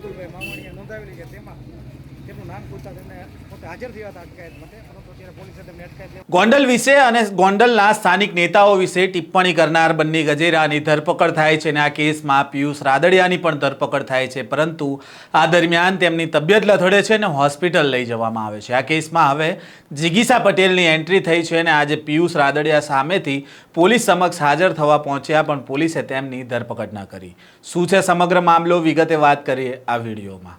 બકુલભાઈ મામણીએ નોંધાવેલી છે તેમાં ગોંડલ વિશે અને ગોંડલના સ્થાનિક નેતાઓ વિશે ટિપ્પણી કરનાર બંને ગજેરાની ધરપકડ થાય છે અને આ કેસમાં પિયુષ રાદડિયાની પણ ધરપકડ થાય છે. પરંતુ આ દરમિયાન તેમની તબિયત લથડે છે અને હોસ્પિટલ લઈ જવામાં આવે છે. આ કેસમાં હવે જિગીસા પટેલની એન્ટ્રી થઈ છે અને આજે પિયુષ રાદડિયા સામેથી પોલીસ સમક્ષ હાજર થવા પહોંચ્યા, પણ પોલીસે તેમની ધરપકડ ન કરી. શું છે સમગ્ર મામલો? વિગતે વાત કરીએ આ વિડીયોમાં.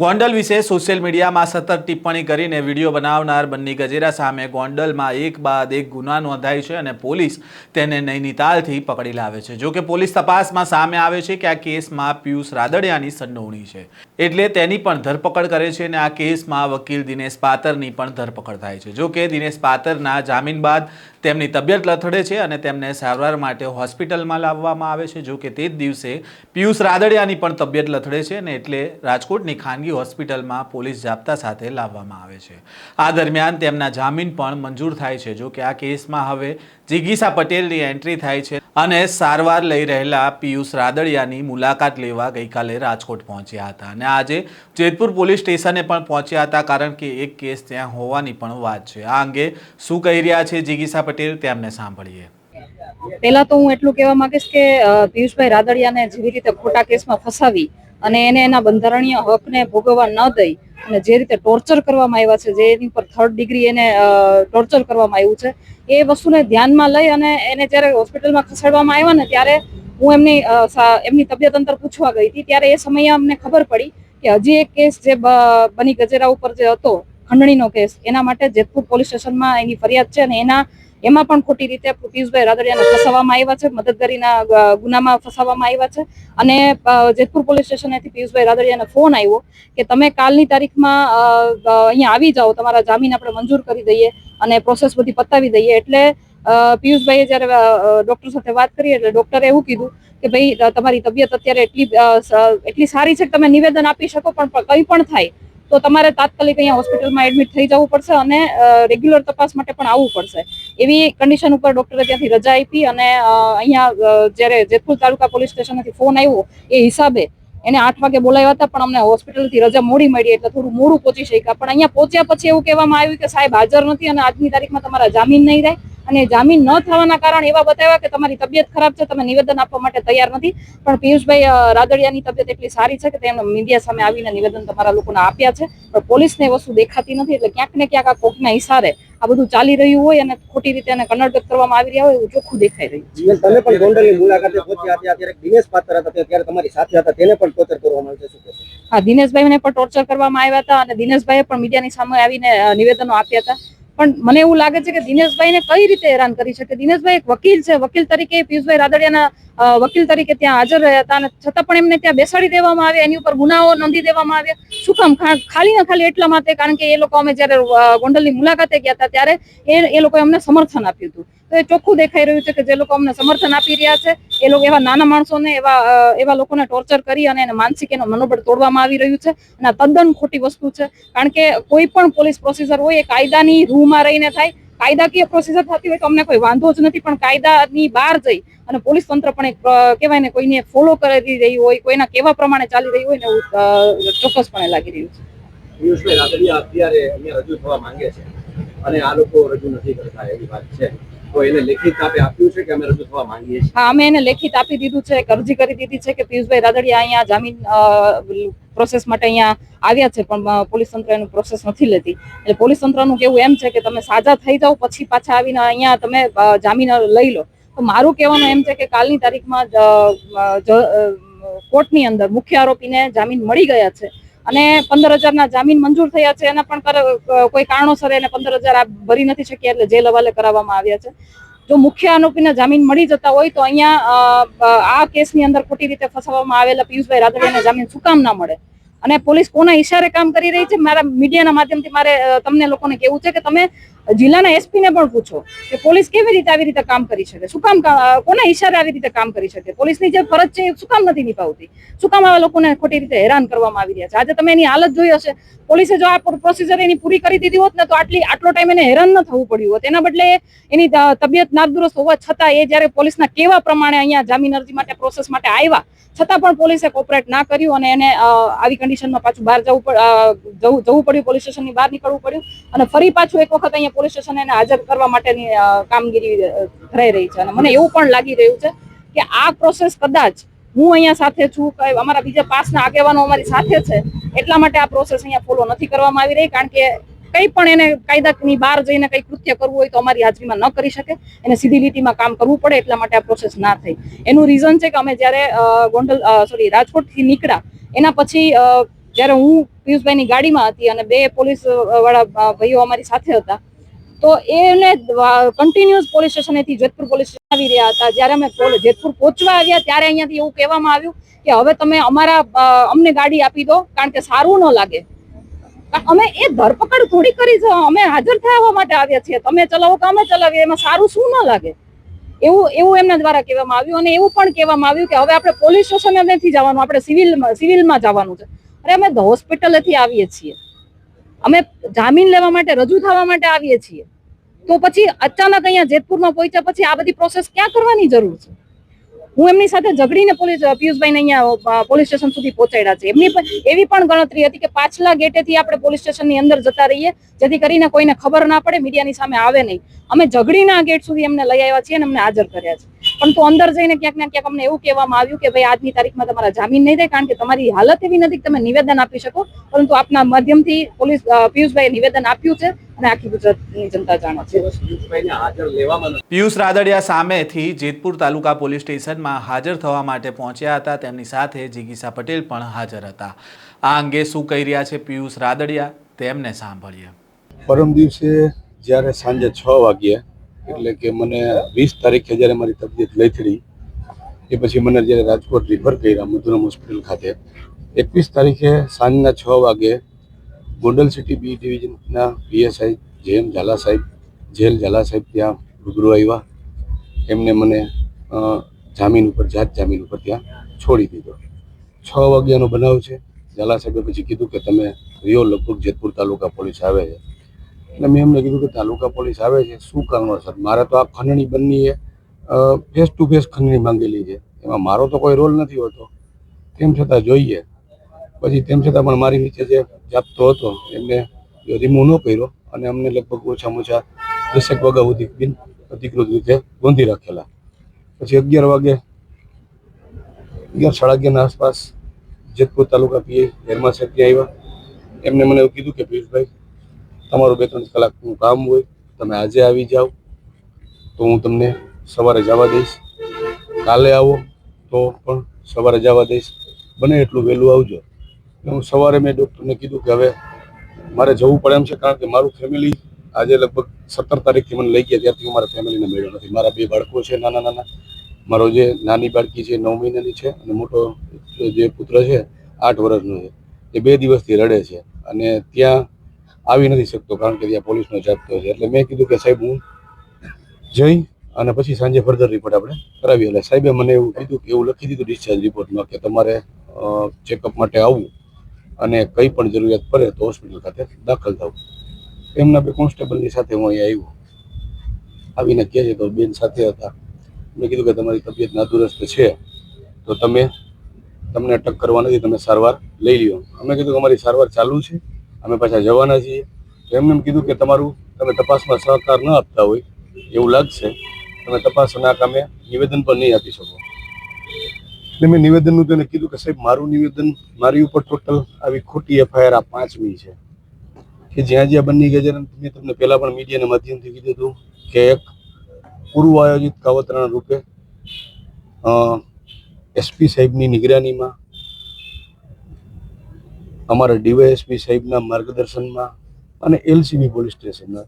ગોંડલ વિશે સોશિયલ મીડિયામાં સતત ટિપ્પણી કરીને વીડિયો બનાવનાર બન્ની ગજેરા સામે ગોંડલમાં એક બાદ એક ગુના નોંધાય છે અને પોલીસ તેને નૈનીતાલથી પકડી લાવે છે. જો કે પોલીસ તપાસમાં સામે આવે છે કે આ કેસમાં પિયુષ રાદડિયાની સંડોવણી છે. એટલે તેની પણ ધરપકડ કરે છે અને આ કેસમાં વકીલ દિનેશ પાતરની પણ ધરપકડ થાય છે. જો કે દિનેશ પાતરના જામીન બાદ તેમની તબિયત લથડે છે અને તેમને સારવાર માટે હોસ્પિટલમાં લાવવામાં આવે છે. જો કે તે જ દિવસે પિયુષ રાદડિયાની પણ તબિયત લથડે છે અને એટલે રાજકોટની ખાનગી હોસ્પિટલમાં પોલીસ જાપ્તા સાથે લાવવામાં આવે છે. આ દરમિયાન તેમના જામીન પણ મંજૂર થાય છે. જો કે આ કેસમાં હવે જિગીસા પટેલની એન્ટ્રી થાય છે અને સારવાર લઈ રહેલા પિયુષ રાદડિયાની મુલાકાત લેવા ગઈકાલે રાજકોટ પહોંચ્યા હતા. અને આજે જેતપુર પોલીસ સ્ટેશને પણ પહોંચ્યા હતા કારણ કે એક કેસ ત્યાં હોવાની પણ વાત છે. આ અંગે શું કહી રહ્યા છે જિગીસા પટેલ તેમને સાંભળીએ. પહેલા તો હું એટલું કહેવા માંગીશ કે પિયુષભાઈ રાદડિયાને જેવી રીતે ખોટા કેસમાં ફસાવી અને એને એના બંધારણીય હકને ભોગવવા ન દઈ અને જે રીતે ટોર્ચર કરવામાં આવ્યા છે, જે એની પર થર્ડ ડિગ્રી એને ટોર્ચર કરવામાં આવ્યું છે, એ વસ્તુને ધ્યાનમાં લઈ અને એને જ્યારે હોસ્પિટલમાં ખસેડવામાં આવ્યા ને ત્યારે હું એમની એમની તબિયત અંતર પૂછવા ગઈ હતી, ત્યારે એ સમયે અમને ખબર પડી કે હજી એક કેસ જે બની ગજેરા ઉપર જે હતો, ખંડણીનો કેસ, એના માટે જેતપુર પોલીસ સ્ટેશનમાં એની ફરિયાદ છે અને એના એમાં પણ ખોટી રીતે પિયુષભાઈ રાદડિયાને ફસાવવામાં આવ્યા છે મદદગારીના ગુનામાં ફસાવવામાં આવ્યા છે. અને જેતપુર પોલીસ સ્ટેશનેથી પિયુષભાઈ રાદડિયાને ફોન આવ્યો કે તમે કાલની તારીખમાં અહીંયા આવી જાઓ, તમારા જામીન આપણે મંજૂર કરી દઈએ અને પ્રોસેસ બધી પતાવી દઈએ. એટલે પિયુષભાઈએ જ્યારે ડૉક્ટર સાથે વાત કરી એટલે ડૉક્ટરે એવું કીધું કે ભાઈ, તમારી તબિયત અત્યારે એટલી એટલી સારી છે કે તમે નિવેદન આપી શકો, પણ કંઈ પણ થાય તો તમારે તાત્કાલિક અહીંયા હોસ્પિટલમાં એડમિટ થઈ જવું પડશે અને રેગ્યુલર તપાસ માટે પણ આવવું પડશે. એવી કન્ડિશન ઉપર ડોક્ટરે ત્યાંથી રજા આપી અને અહીંયા જ્યારે જેતપુર તાલુકા પોલીસ સ્ટેશનથી ફોન આવ્યો, એ હિસાબે એને આઠ વાગે બોલાવ્યા હતા, પણ અમને હોસ્પિટલથી રજા મોડી મળી એટલે થોડું મોડું પહોંચી શક્યા. પણ અહીંયા પહોંચ્યા પછી એવું કહેવામાં આવ્યું કે સાહેબ હાજર નથી અને આજની તારીખમાં તમારા જામીન નહીં રહે અને જામીન ન થવાના કારણ એવા બતાવ્યા કે તમારી તબિયત ખરાબ છે તમે નિવેદન આપવા માટે તૈયાર નથી પણ પિયુષભાઈ રાદડિયાની તબિયત એટલી સારી છે કે તેમણે મીડિયા સામે આવીને નિવેદન તમારા લોકોને આપ્યા છે પણ પોલીસને વસ્તુ દેખાતી નથી એટલે ક્યાંક ને ક્યાંક આ કોકના ઇશારે આ બધું ચાલી રહ્યું હોય અને ખોટી રીતે એને કન્નડગત કરવામાં આવી રહ્યા હોય એવું ચોખ્ખું દેખાઈ રહ્યું છે. તમે પણ ગોંડલની મુલાકાતે પહોંચ્યા હતા ત્યારે દિનેશ પાત્ર હતા ત્યારે તમારી સાથે હતા તેને પણ ટોર્ચર કરવામાં આવ્યું છે? હા દિનેશભાઈને પણ ટોર્ચર કરવામાં આવ્યા હતા અને દિનેશભાઈએ પણ મીડિયાની સામે આવીને નિવેદનો આપ્યા હતા પણ મને એવું લાગે છે કે દિનેશભાઈને કઈ રીતે હેરાન કરી શકે? દિનેશભાઈ એક વકીલ છે. વકીલ તરીકે પિયુષભાઈ રાદડિયાના વકીલ તરીકે ત્યાં હાજર રહ્યા હતા અને છતાં પણ એમને ત્યાં બેસાડી દેવામાં આવ્યા. એની ઉપર ગુનાઓ નોંધી દેવામાં આવ્યા. શું કામ? ખાલી ને ખાલી એટલા માટે? કારણ કે એ લોકો અમે જ્યારે ગોંડલની મુલાકાતે ગયા હતા ત્યારે એ એ લોકોએ અમને સમર્થન આપ્યું હતું. ચોખ્ખું દેખાઈ રહ્યું છે કે જે લોકો અમને સમર્થન આપી રહ્યા છે, એ લોકો એવા નાના માણસોને એવા એવા લોકોને ટોર્ચર કરી અને એને માનસિક એનો મનોબળ તોડવામાં આવી રહ્યું છે. અને આ તદ્દન ખોટી વસ્તુ છે, કારણ કે કોઈ પણ પોલીસ પ્રોસીજર હોય એ કાયદાની રૂમાં રહીને થાય. કાયદાકીય પ્રોસીજર થતી હોય તો અમને કોઈ વાંધો જ નથી, પણ કાયદાની બહાર જઈ અને પોલીસ તંત્ર પણ એક કહેવાય ને કોઈને ફોલો કરી રહી હોય, કોઈના કેવા પ્રમાણે ચાલી રહી હોય ને એવું ચોક્કસપણે લાગી રહ્યું છે. અત્યારે રજૂ થવા માંગે છે અને આ લોકો રજૂ નથી કરતા, એવી વાત છે. એક અરજી કરી દીધી છે કે પિયુષભાઈ રાદડિયા અહીંયા જામીન પ્રોસેસ માટે અહીંયા આવ્યા છે, પણ પોલીસ તંત્ર એનું પ્રોસેસ નથી લેતી. એટલે પોલીસ તંત્રનું કેવું એમ છે કે તમે સાજા થઈ જાઓ, પછી પાછા આવીને અહીંયા તમે જામીન લઈ લો. તો મારું કહેવાનું એમ છે કે કાલની તારીખમાં કોર્ટની અંદર મુખ્ય આરોપીને જામીન મળી ગયા છે. અને પંદર હજારના જામીન મંજૂર થયા છે. એના પણ કોઈ કારણોસર એને પંદર હજાર ભરી નથી શક્યા એટલે જેલ હવાલે કરાવવામાં આવ્યા છે. જો મુખ્ય આરોપીને જામીન મળી જતા હોય તો અહીંયા આ કેસની અંદર ખોટી રીતે ફસાવવામાં આવેલા પિયુષભાઈ રાદડિયાને જામીન શું કામ ના મળે. અને પોલીસ કોના ઈશારે કામ કરી રહી છે? મારા મીડિયાના માધ્યમથી મારે તમને લોકોને કેવું છે કે તમે જિલ્લાના એસપીને પણ પૂછો કે પોલીસ કેવી રીતે આવી રીતે કામ કરી શકે? શું કામ કોના ઈશારે આવી રીતે કામ કરી શકે? પોલીસની જે ફરજ છે એ શું કામ નથી નિભાવતી? શું કામ આવા લોકોને ખોટી રીતે હેરાન કરવામાં આવી રહ્યા છે? આજે તમે એની હાલત જોઈ હશે. પોલીસે જો આ પ્રોસિજર એની પૂરી કરી દીધી હોત ને, તો આટલી, આટલો ટાઈમ એને હેરાન ન થવું પડ્યું હોત. એના બદલે એની તબિયત નાદુરસ્ત હોવા છતાં એ જ્યારે પોલીસના કેવા પ્રમાણે અહીંયા જામીન અરજી માટે પ્રોસેસ માટે આવ્યા, છતાં પણ પોલીસે કોપરેટ ના કર્યું અને એને આવી કન્ડિશનમાં પાછું બહાર જવું જવું પડ્યું પોલીસ સ્ટેશનની બહાર નીકળવું પડ્યું અને ફરી પાછું એક વખત અહીંયા પોલીસ સ્ટેશન એને હાજર કરવા માટેની કામગીરી ધરાઈ રહી છે. અને મને એવું પણ લાગી રહ્યું છે કે આ પ્રોસેસ કદાચ હું અહીંયા સાથે છું અમારા બીજા પાસના આગેવાનો અમારી સાથે છે, એટલા માટે આ પ્રોસેસ અહીંયા ફોલો નથી કરવામાં આવી રહી, કારણ કે કંઈ પણ એને કાયદાની બહાર જઈને કંઈ કૃત્ય કરવું હોય તો અમારી હાજરીમાં ન કરી શકે. એને સીધી લીટીમાં કામ કરવું પડે, એટલા માટે આ પ્રોસેસ ના થઈ. એનું રીઝન છે કે અમે જ્યારે ગોંડલ સોરી રાજકોટથી નીકળ્યા, એના પછી જ્યારે હું પિયુષભાઈની ગાડીમાં હતી અને બે પોલીસવાળા ભાઈઓ અમારી સાથે હતા તો એને કન્ટિન્યુઅસ પોલીસ સ્ટેશનેથી જેતપુર પોલીસ સ્ટેશન આવી રહ્યા હતા. જ્યારે અમે જેતપુર પહોંચવા આવ્યા, ત્યારે અહીંયાથી એવું કહેવામાં આવ્યું કે હવે તમે અમારા અમને ગાડી આપી દો, કારણ કે સારું ન લાગે. અમે એ ધરપકડ થોડી કરી છે. અમે હાજર થવા માટે આવ્યા છીએ. તમે ચલાવો કે અમે ચલાવીએ, એમાં સારું શું ન લાગે? એવું એવું એમના દ્વારા કહેવામાં આવ્યું અને એવું પણ કહેવામાં આવ્યું કે હવે આપણે પોલીસ સ્ટેશને નથી જવાનું, આપણે સિવિલમાં સિવિલમાં જવાનું છે. અરે અમે હોસ્પિટલેથી આવીએ છીએ. અમે જામીન લેવા માટે, રજૂ થવા માટે આવીએ છીએ. તો પછી અચાનક અહીંયા જેતપુરમાં પહોંચ્યા પછી આ બધી પ્રોસેસ ક્યાં કરવાની જરૂર છે? હું એમની સાથે ઝઘડીને પોલીસ, પિયુષભાઈને અહીંયા પોલીસ સ્ટેશન સુધી પહોંચાડ્યા છે. એમની એવી પણ ગણતરી હતી કે પાછલા ગેટેથી આપણે પોલીસ સ્ટેશનની અંદર જતા રહીએ, જેથી કરીને કોઈને ખબર ના પડે, મીડિયાની સામે આવે નહીં. અમે ઝઘડીના ગેટ સુધી એમને લઈ આવ્યા છીએ અને અમને હાજર કર્યા છે. પરંતુ અંદર જઈને ક્યાંક ને ક્યાંક અમને એવું કહેવામાં આવ્યું કે ભાઈ આજની તારીખમાં તમારા જામીન નહીં થાય કારણ કે તમારી હાલત એવી નથી કે તમે નિવેદન આપી શકો. પરંતુ આપના માધ્યમથી પોલીસ પિયુષભાઈ પિયુષભાઈએ નિવેદન આપ્યું છે અને આખી ગુજરાતની જનતા જાણે છે. દિવસ પિયુષભાઈને હાજર લેવામાં નથી. પિયુષ રાદડિયા સામેથી જેતપુર તાલુકા પોલીસ સ્ટેશનમાં હાજર થવા માટે પહોંચ્યા હતા. તેમની સાથે જિગીસા પટેલ પણ હાજર હતા. આ અંગે શું કહી રહ્યા છે પિયુષ રાદડિયા? તેમને સાંભળીએ. પરમ દિવસે જ્યારે સાંજે છ વાગ્યે એટલે કે મને વીસ તારીખે જ્યારે મારી તબિયત લથડી, એ પછી મને જ્યારે રાજકોટ રિફર કર્યા મધુરમ હોસ્પિટલ ખાતે, એકવીસ તારીખે સાંજના છ વાગે ગોંડલ સિટી બી ડિવિઝનના પીએસઆઈ જેએમ ઝાલા સાહેબ, જેલ ઝાલા સાહેબ ત્યાં રૂબરૂ આવ્યા. એમને મને જામીન ઉપર, જાત જામીન ઉપર ત્યાં છોડી દીધો. છ વાગ્યાનો બનાવ છે. ઝાલા સાહેબે પછી કીધું કે તમે રિયો લગભગ જેતપુર તાલુકા પોલીસ આવે છે. એટલે મેં એમને કીધું કે તાલુકા પોલીસ આવે છે, શું કારણોસર મારે તો આ ખંડણી બંનેએ ફેસ ટુ ફેસ ખંડણી માંગેલી છે. એમાં મારો તો કોઈ રોલ નથી હોતો. તેમ છતાં જોઈએ. પછી તેમ છતાં પણ મારી નીચે જે જાપતો હતો, એમને રિમૂવ ન કર્યો અને અમને લગભગ ઓછામાં ઓછા દસેક વાગ્યા સુધી બિન અધિકૃત રીતે ગોંધી રાખેલા. પછી અગિયાર વાગે, અગિયાર સાડા અગિયારના આસપાસ જેતપુર તાલુકા પીઆઈ હેરમા સાહેબ ત્યાં આવ્યા. એમને મને કીધું કે પિયુષભાઈ તમારું બે ત્રણ કલાકનું કામ હોય, તમે આજે આવી જાઓ, તો હું તમને સવારે જવા દઈશ. કાલે આવો તો પણ સવારે જવા દઈશ. બને એટલું વહેલું આવજો. હું સવારે મેં ડૉક્ટરને કીધું કે હવે મારે જવું પડે એમ છે, કારણ કે મારું ફેમિલી આજે લગભગ સત્તર તારીખથી મને લઈ ગયા, ત્યારથી હું મારા ફેમિલીને મળ્યો નથી. મારા બે બાળકો છે, નાના નાના. મારો જે નાની બાળકી છે નવ મહિનાની છે અને મોટો જે પુત્ર છે આઠ વર્ષનો છે. એ બે દિવસથી રડે છે અને ત્યાં આવી નથી શકતો, કારણ કે ત્યાં પોલીસનો જાપતો છે. એટલે મેં કીધું કે સાહેબ, હું જઈ અને પછી સાંજે ફર્ધર રિપોર્ટ આપણે કરાવીએ. એટલે સાહેબે મને એવું કીધું કે એવું લખી દીધું ડિસ્ચાર્જ રિપોર્ટમાં કે તમારે ચેકઅપ માટે આવવું અને કંઈ પણ જરૂરિયાત પડે તો હોસ્પિટલ ખાતે દાખલ થવું. એમના બે કોન્સ્ટેબલની સાથે હું અહીંયા આવ્યો. આવીને કહે છે તો બેન સાથે હતા. મેં કીધું કે તમારી તબિયત નાદુરસ્ત છે, તો તમે, તમને અટક કરવા નથી, તમે સારવાર લઈ લ્યો. અમે કીધું કે અમારી સારવાર ચાલુ છે. અમે પાછા જવાના છીએ. એમને એમ કીધું કે તમારું તમે તપાસમાં સહકાર ન આપતા હોય, એવું લાગશે. તમે તપાસના કામે નિવેદન પણ નહીં આપી શકો. એટલે મેં નિવેદનનું તેને કીધું કે સાહેબ, મારું નિવેદન, મારી ઉપર ટોટલ આવી ખોટી એફઆઈઆર આ પાંચમી છે. કે જ્યાં જ્યાં બની ગયા છે મેં તમને પહેલાં પણ મીડિયાના માધ્યમથી કીધું હતું કે એક પૂર્વ આયોજિત કાવતરાના રૂપે એસપી સાહેબની નિગરાનીમાં અમારા ડીવાયએસપી સાહેબના માર્ગદર્શનમાં અને એલસીબી પોલીસ સ્ટેશનના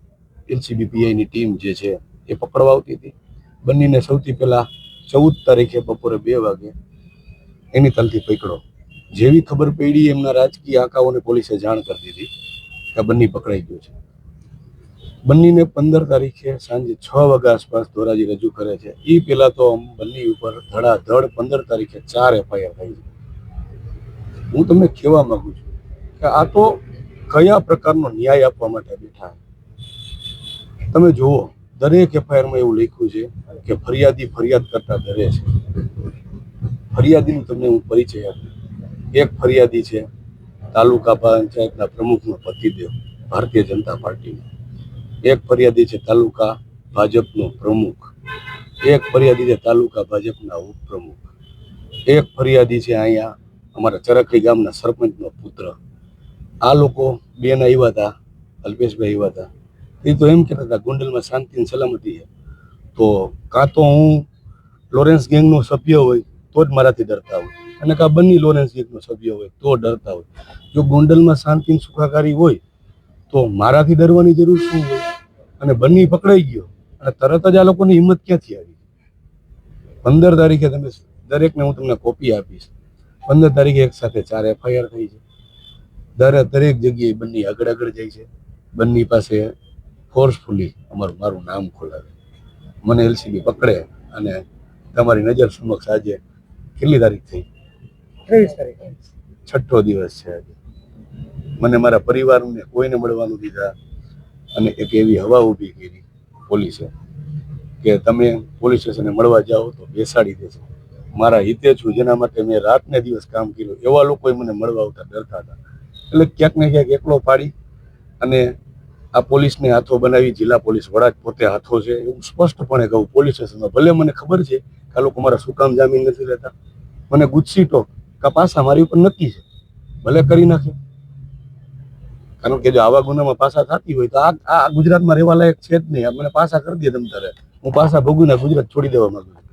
એલસીબી પીઆઈની ટીમ જે છે એ પકડવા આવતી હતી. બંનેને સૌથી પહેલાં ચૌદ તારીખે બપોરે બે વાગે એની તલથી પકડો. જેવી ખબર પડી એમના રાજકીય આંકાઓને પોલીસે જાણ કરી દીધી કે આ બંને પકડાઈ ગયો છે. બંનીને પંદર તારીખે સાંજે છ વાગ્યા આસપાસ ધોરાજી રજૂ કરે છે. એ પહેલાં તો બંની ઉપર ધડાધડ પંદર તારીખે ચાર એફઆઈઆર થઈ છે. હું તમને કહેવા માગું છું આ તો કયા પ્રકારનો ન્યાય આપવા માટે બેઠા તમે જુઓ, દરેક એફઆઈઆરમાં એવું લખ્યું છે કે ફરિયાદી ફરિયાદ કરતા ડરે છે. ફરિયાદીનું તમને હું પરિચય આપું. એક ફરિયાદી છે, તાલુકા પંચાયતના પ્રમુખનો પતિદેવ, ભારતીય જનતા પાર્ટીનો. એક ફરિયાદી છે, તાલુકા ભાજપનો પ્રમુખ. એક ફરિયાદી છે, તાલુકા ભાજપના ઉપપ્રમુખ. એક ફરિયાદી છે, અહીંયા અમારા ચરખડી ગામના સરપંચનો પુત્ર. આ લોકો બેન આવ્યા હતા, અલ્પેશભાઈ આવ્યા હતા. એ તો એમ કહેતા હતા, ગોંડલમાં શાંતિ અને સલામતી છે. તો કાં તો હું લોરેન્સ ગેંગનો સભ્ય હોય, તો જ મારાથી ડરતા હોય. અને કાં બંને લોરેન્સ ગેંગનો સભ્ય હોય, તો ડરતા હોય. જો ગોંડલમાં શાંતિ સુખાકારી હોય, તો મારાથી ડરવાની જરૂર શું હોય? અને બંને પકડાઈ ગયો. અને તરત જ આ લોકોની હિંમત ક્યાંથી આવી? પંદર તારીખે તમે દરેકને હું તમને કોપી આપીશ. પંદર તારીખે એક સાથે ચાર એફઆઈઆર થઈ છે. દરેક દરેક જગ્યાએ બંને આગળ આગળ જાય છે. બંને પાસે ફોર્સફુલી અમારું મારું નામ ખોલાવે. મને એલસીબી પકડે અને તમારી નજર સમક્ષ આજે કેટલી તારીખ થઈ? ત્રેવીસ તારીખે. છઠ્ઠો દિવસ છે આજે. મને મારા પરિવારને કોઈને મળવાનું દીધા અને એક એવી હવા ઊભી કરી પોલીસે કે તમે પોલીસ સ્ટેશને મળવા જાઓ તો બેસાડી દેશે મારા હિતે છું જેના માટે મેં રાત ને દિવસ કામ કર્યું. એવા લોકોએ મને મળવા આવતા ડરતા હતા. એટલે ક્યાંક ને ક્યાંક એકલો પાડી અને આ પોલીસને હાથો બનાવી, જિલ્લા પોલીસ વડા પોતે હાથો છે, એવું સ્પષ્ટપણે કહું, પોલીસ સ્ટેશનમાં. ભલે મને ખબર છે કે આ લોકો મારા શું કામ જામીન નથી લેતા. મને ગુસ્સી કા પાસા મારી ઉપર નક્કી છે. ભલે કરી નાખે. કારણ કે જો આવા ગુનામાં પાસા થતી હોય તો આ આ ગુજરાતમાં રહેવા લાયક છે જ નહીં. મને પાસા કરી દે તમ તારે. હું પાસા ભોગવીને ગુજરાત છોડી દેવા માંગુ છું.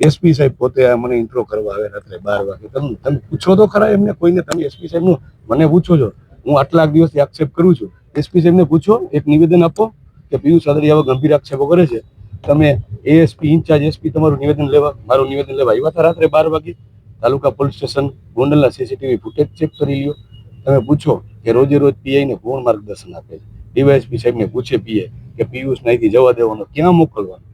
એસપી સાહેબ પોતે મને ઇન્ટ્રો કરવા આવે રાત્રે બાર વાગે. તમે તમે પૂછો તો ખરા એમને, કોઈને તમે એસપી સાહેબનું, મને પૂછો છો. હું આટલા દિવસથી આક્ષેપ કરું છું. એસપી સાહેબને પૂછો, એક નિવેદન આપો કે પિયુષ આદરી આવા ગંભીર આક્ષેપો કરે છે. તમે એએસપી ઇન્ચાર્જ એસપી તમારું નિવેદન લેવા, મારું નિવેદન લેવા આવ્યા હતા રાત્રે બાર વાગે. તાલુકા પોલીસ સ્ટેશન ગોંડલના સીસીટીવી ફૂટેજ ચેક કરી લ્યો. તમે પૂછો કે રોજે રોજ પીઆઈને કોણ માર્ગદર્શન આપે છે? ડીવાયએસપી સાહેબને પૂછે પીએ કે પિયુષ અહીંથી જવા દેવાનો ક્યાં મોકલવાનો?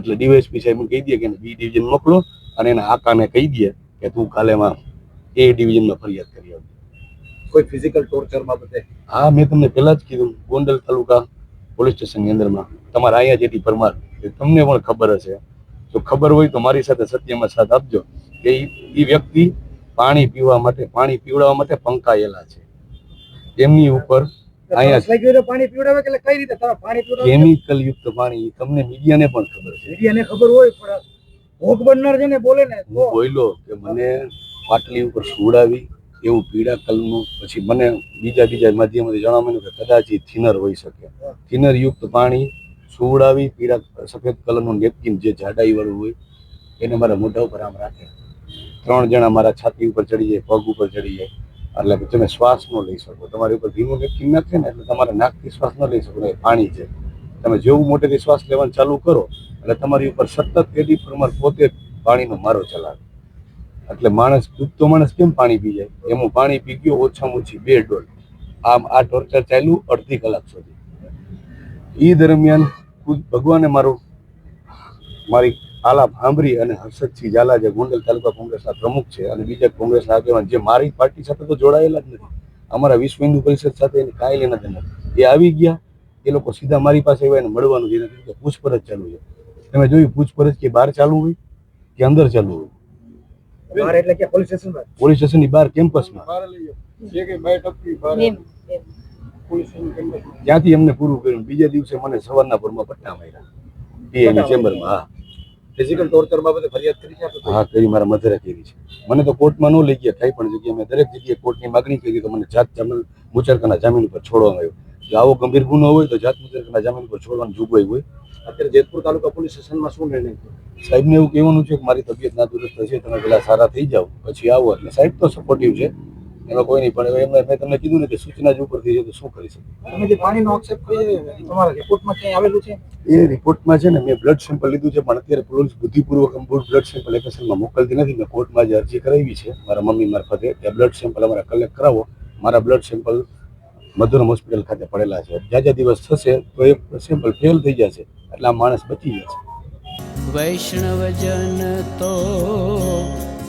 એટલે ડીવાયએસપી સાહેબને કહી દે કે બી ડિવિઝન મોકલો અને એના આકાને કહી દે કે તું કાલેમાં એ ડિવિઝનમાં ફરિયાદ કરી આવજો. કોઈ ફિઝિકલ ટોર્ચર બાબતે? હા મેં તમને પહેલા જ કીધું ગોંડલ તાલુકા પોલીસ સ્ટેશનની અંદરમાં તમારા અહીંયા જેથી પરમાર તમને પણ ખબર હશે. જો ખબર હોય તો મારી સાથે સત્યમાં સાથ આપજો કે એ વ્યક્તિ પાણી પીવા માટે પાણી પીવડાવવા માટે પંકાયેલા છે. એમની ઉપર અહીંયા પાણી પીવડાવે કે એટલે કઈ રીતે? તમે પાણી પીવડાવે? કેમિકલ યુક્ત પાણી તમને મીડિયાને પણ ખબર છે. મીડિયાને ખબર હોય પણ ભોગ બનનાર છે ને બોલે ને હું બોલ્યો કે મને પાટલી ઉપર સુવડાવી એવું પીળા કલરનું પછી મને બીજા બીજા માધ્યમથી જણાવવા માંડ્યું કે કદાચ એ થિનર હોઈ શકે. થિનર યુક્ત પાણી સુવડાવી પીળા સફેદ કલરનું નેપકિન જે જાડાઈ વાળું હોય એને મારા મોઢા ઉપર આમ રાખે. ત્રણ જણા મારા છાતી ઉપર ચડી જાય પગ ઉપર ચડી જાય. એટલે તમે શ્વાસ ન લઈ શકો. તમારી ઉપર ભીનું નેપકિન નાખે ને, એટલે તમારે નાકથી શ્વાસ ન લઈ શકો, એ પાણી છે. તમે જેવું મોટેથી શ્વાસ લેવાનું ચાલુ કરો, એટલે તમારી ઉપર સતત એડી પ્રમાણ પોતે પાણીનો મારો ચલાવે. એટલે માણસ, ડૂબતો માણસ કેમ પાણી પી જાય? એમ પાણી પી ગયો, ઓછામાં ઓછી બે ડોલ. આમ આ ટોર્ચર ચાલ્યું અડધી કલાક સુધી. એ દરમિયાન ભગવાને મારું, મારી આલાપ સાંભળી અને હર્ષદસિંહ ઝાલા જે ગોંડલ તાલુકા કોંગ્રેસના પ્રમુખ છે અને બીજા કોંગ્રેસના આગેવાન જે મારી પાર્ટી સાથે તો જોડાયેલા જ નથી. અમારા વિશ્વ હિન્દુ પરિષદ સાથે એને કાંઈ લેના દેના એ આવી ગયા એ લોકો સીધા મારી પાસે આવ્યા એને મળવાનું જેને કીધું કે પૂછપરછ ચાલુ છે. તમે જોયું પૂછપરછ કે બહાર ચાલુ હોય કે અંદર ચાલુ હોય? એટલે કે પોલીસ સ્ટેશન પર પોલીસ સ્ટેશનની બહાર કેમ્પસમાં. ત્યાંથી એમને પૂરું કર્યું. બીજા દિવસે મને સવારના પરમાં પટ્ટા માર્યા. પીએની ચેમ્બરમાં હા. ફિઝિકલ ટોર્ચર બાબતે ફરિયાદ કરી છે હા કરી મારા મધરે કરી છે. મને તો કોર્ટમાં ન લઈ ગયા કઈ પણ જગ્યાએ મેં દરેક જગ્યાએ કોર્ટની માગણી કરી તો મને જાત જામીન મુચરકાના જામીન ઉપર છોડવામાં આવ્યો. જો આવો ગંભીર ગુનો હોય તો જાત મુચરકાના જામીન ઉપર છોડવાની જોગવાઈ હોય. અત્યારે જેતપુર તાલુકા પોલીસ સ્ટેશનમાં શું નિર્ણય? સાહેબને એવું કહેવાનું છે કે મારી તબિયત ના દુરસ્ત છે તમે પેલા સારા થઈ જાઓ પછી આવો. એટલે સાહેબ તો સપોર્ટિવ છે. એમાં કોઈ નહીં પણ એમને મેં તમને કીધું ને કે સૂચના જ ઉપરથી છે તો શું કરી શકે. તમે જે પાણીનો આક્ષેપ કર્યો તમારા રિપોર્ટમાં ક્યાંય આવેલું છે? એ રિપોર્ટમાં છે ને મેં બ્લડ સેમ્પલ લીધું છે પણ અત્યારે પોલીસ બુદ્ધિપૂર્વક બ્લડ સેમ્પલ એફએસએલમાં મોકલતી નથી. મેં કોર્ટમાં જે અરજી કરાવી છે મારા મમ્મી મારફતે. કે બ્લડ સેમ્પલ અમારા કલેક્ટ કરાવો. મારા બ્લડ સેમ્પલ મધુરમ હોસ્પિટલ ખાતે પડેલા છે. જ્યાં જ્યાં દિવસ થશે તો એ સેમ્પલ ફેલ થઈ જશે. એટલે આ માણસ બચી જશે વૈષ્ણવજન તો